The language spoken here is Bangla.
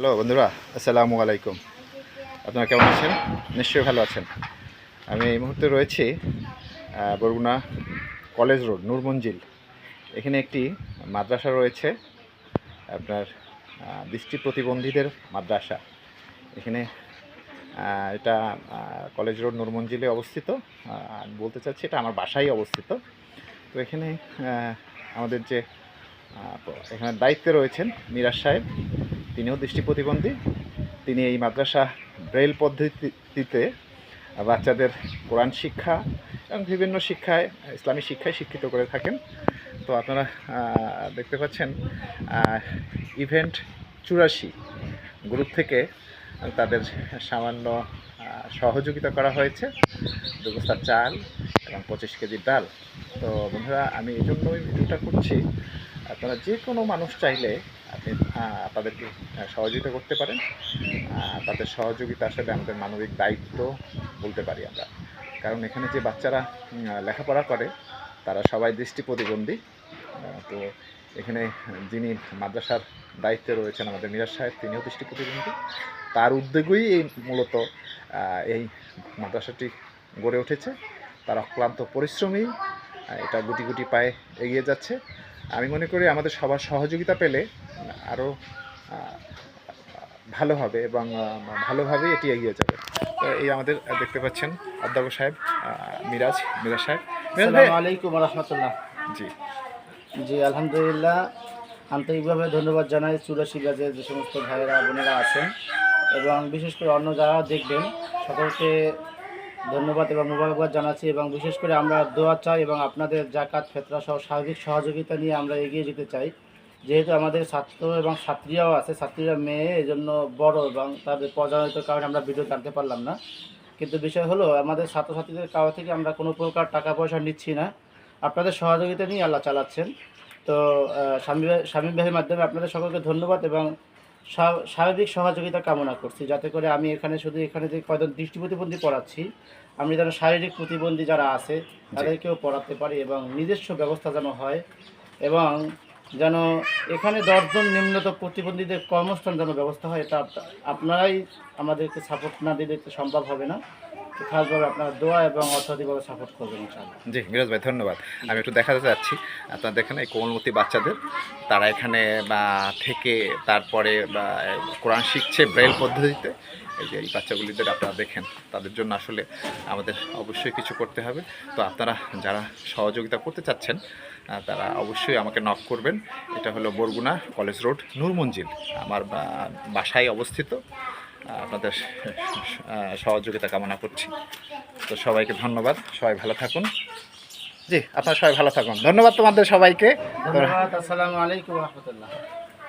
হ্যালো, বন্ধুরা, আসসালামু আলাইকুম। আপনারা কেমন আছেন? নিশ্চয়ই ভালো আছেন। আমি এই মুহূর্তে রয়েছি বরগুনা কলেজ রোড নূরমঞ্জিল এখানে একটি মাদ্রাসা রয়েছে, আপনার দৃষ্টি প্রতিবন্ধীদের মাদ্রাসা। এখানে এটা কলেজ রোড নূরমঞ্জিলে অবস্থিত। আমি বলতে চাচ্ছি এটা আমার বাসায় অবস্থিত। তো এখানে আমাদের যে এখানে দায়িত্বে রয়েছেন মিরাজ সাহেব। তিনিও দৃষ্টি প্রতিবন্ধী। তিনি এই মাদ্রাসা ব্রেল পদ্ধতিতে বাচ্চাদের কোরআন শিক্ষা এবং বিভিন্ন শিক্ষায়, ইসলামী শিক্ষায় শিক্ষিত করে থাকেন। তো আপনারা দেখতে পাচ্ছেন ইভেন্ট চুরাশি গ্রুপ থেকে তাদের সামান্য সহযোগিতা করা হয়েছে। দু চাল এবং পঁচিশ কেজি ডাল। তো বন্ধুরা, আমি এই জন্যই ভিডিওটা করছি। আপনারা যে কোনো মানুষ চাইলে আপনি তাদেরকে সহযোগিতা করতে পারেন। তাদের সহযোগিতা আসলে আমাদের মানবিক দায়িত্ব বলতে পারি আমরা। কারণ এখানে যে বাচ্চারা লেখাপড়া করে, তারা সবাই দৃষ্টি প্রতিবন্ধী। তো এখানে যিনি মাদ্রাসার দায়িত্বে রয়েছেন আমাদের মিরাজ সাহেব, তিনিও দৃষ্টি প্রতিবন্ধী। তার উদ্যোগেই এই মূলত এই মাদ্রাসাটি গড়ে উঠেছে। তার অক্লান্ত পরিশ্রমী এটা গুটি গুটি পায়ে এগিয়ে যাচ্ছে। আমি মনে করি আমাদের সবার সহযোগিতা পেলে আরও ভালো হবে এবং ভালোভাবে এটি এগিয়ে যাবে। তো এই আমাদের দেখতে পাচ্ছেন অধ্যাপক সাহেব মিরাজ মিরাজ সাহেব। আলাইকুম রহমতুল্লাহ জি। জি আলহামদুলিল্লাহ। আন্তরিকভাবে ধন্যবাদ জানাই চুরাশি গাজে যে সমস্ত ভাইয়েরা বোনেরা আছেন এবং বিশেষ করে অন্য যারা দেখবেন সকলকে ধন্যবাদ এবং মোবারকবাদ জানাচ্ছি এবং বিশেষ করে আমরা দোয়া চাই এবং আপনাদের জাকাত, ফেতরা সহ সার্বিক সহযোগিতা নিয়ে আমরা এগিয়ে যেতে চাই। যেহেতু আমাদের ছাত্র এবং ছাত্রীরাও আছে, ছাত্রীরা মেয়ে এই জন্য বড় এবং তাদের প্রজনিত কারণে আমরা ভিডিও জানতে পারলাম না। কিন্তু বিষয় হলো, আমাদের ছাত্রছাত্রীদের কারও থেকে আমরা কোনো প্রকার টাকা পয়সা নিচ্ছি না। আপনাদের সহযোগিতা নিয়ে আল্লাহ চালাচ্ছেন। তো স্বামী স্বামী ভাইয়ের মাধ্যমে আপনাদের সকলকে ধন্যবাদ এবং স্বাভাবিক সহযোগিতা কামনা করছি যাতে করে আমি এখানে শুধু এখানে যে কয়জন দৃষ্টি প্রতিবন্ধী পড়াচ্ছি আমি যেন শারীরিক প্রতিবন্ধী যারা আছে তাদেরকেও পড়াতে পারি এবং নিজস্ব ব্যবস্থা যেন হয় এবং যেন এখানে দশজন নিম্নত প্রতিবন্ধীদের কর্মস্থান যেন ব্যবস্থা হয় এটা আপনারাই আমাদেরকে সাপোর্ট না দিলে তো সম্ভব হবে না। খাসভাবে দোয়া এবং অর্থনৈতিকভাবে সাপোর্ট জি, মিরাজ ভাই, ধন্যবাদ। আমি একটু দেখাতে চাচ্ছি। আপনারা দেখেন এই কোমলমতি বাচ্চাদের। তারা এখানে বা থেকে তারপরে বা কোরআন শিখছে ব্রেল পদ্ধতিতে। এই যে এই বাচ্চাগুলিদের আপনারা দেখেন, তাদের জন্য আসলে আমাদের অবশ্যই কিছু করতে হবে। তো আপনারা যারা সহযোগিতা করতে চাচ্ছেন তারা অবশ্যই আমাকে নক করবেন। এটা হলো বরগুনা কলেজ রোড নূরমঞ্জিল আমার বাসায় অবস্থিত। আপনাদের সহযোগিতা কামনা করছি। তো সবাইকে ধন্যবাদ। সবাই ভালো থাকুন। জি, আপনারা সবাই ভালো থাকুন। ধন্যবাদ তোমাদের সবাইকে। আসসালামু আলাইকুম রহমতুল্লাহ।